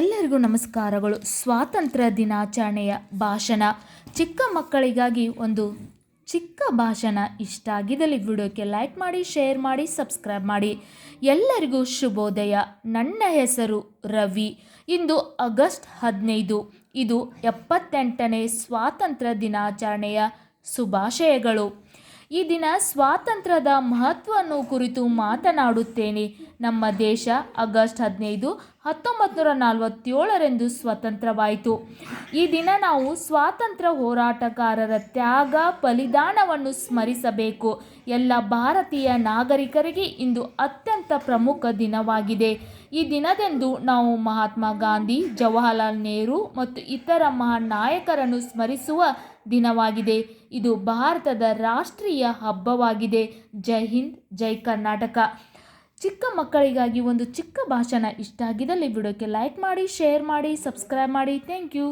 ಎಲ್ಲರಿಗೂ ನಮಸ್ಕಾರಗಳು. ಸ್ವಾತಂತ್ರ್ಯ ದಿನಾಚರಣೆಯ ಭಾಷಣ. ಚಿಕ್ಕ ಮಕ್ಕಳಿಗಾಗಿ ಒಂದು ಚಿಕ್ಕ ಭಾಷಣ ಇಷ್ಟ ಆಗಿದ್ದಲ್ಲಿ ವಿಡಿಯೋಕ್ಕೆ ಲೈಕ್ ಮಾಡಿ, ಶೇರ್ ಮಾಡಿ, ಸಬ್ಸ್ಕ್ರೈಬ್ ಮಾಡಿ. ಎಲ್ಲರಿಗೂ ಶುಭೋದಯ. ನನ್ನ ಹೆಸರು ರವಿ. ಇಂದು ಆಗಸ್ಟ್ ಹದಿನೈದು. ಇದು ಎಪ್ಪತ್ತೆಂಟನೇ ಸ್ವಾತಂತ್ರ್ಯ ದಿನಾಚರಣೆಯ ಶುಭಾಶಯಗಳು. ಈ ದಿನ ಸ್ವಾತಂತ್ರ್ಯದ ಮಹತ್ವವನ್ನು ಕುರಿತು ಮಾತನಾಡುತ್ತೇನೆ. ನಮ್ಮ ದೇಶ ಆಗಸ್ಟ್ ಹದಿನೈದು ಹತ್ತೊಂಬತ್ತು ನೂರ ನಲವತ್ತೇಳರಂದು ಸ್ವತಂತ್ರವಾಯಿತು. ಈ ದಿನ ನಾವು ಸ್ವಾತಂತ್ರ್ಯ ಹೋರಾಟಗಾರರ ತ್ಯಾಗ, ಬಲಿದಾನವನ್ನು ಸ್ಮರಿಸಬೇಕು. ಎಲ್ಲ ಭಾರತೀಯ ನಾಗರಿಕರಿಗೆ ಇಂದು ಅತ್ಯಂತ ಪ್ರಮುಖ ದಿನವಾಗಿದೆ. ಈ ದಿನದಂದು ನಾವು ಮಹಾತ್ಮ ಗಾಂಧಿ, ಜವಾಹರಲಾಲ್ ನೆಹರು ಮತ್ತು ಇತರ ಮಹಾನ್ ನಾಯಕರನ್ನು ಸ್ಮರಿಸುವ ದಿನವಾಗಿದೆ. ಇದು ಭಾರತದ ರಾಷ್ಟ್ರೀಯ ಹಬ್ಬವಾಗಿದೆ. ಜೈ ಹಿಂದ್, ಜೈ ಕರ್ನಾಟಕ. ಚಿಕ್ಕ ಮಕ್ಕಳಿಗಾಗಿ ಒಂದು ಚಿಕ್ಕ ಭಾಷಣ ಇಷ್ಟ ಆಗಿದ್ದಲ್ಲಿ ವಿಡಿಯೋಕ್ಕೆ ಲೈಕ್ ಮಾಡಿ ಶೇರ್ ಮಾಡಿ ಸಬ್ಸ್ಕ್ರೈಬ್ ಮಾಡಿ. Thank you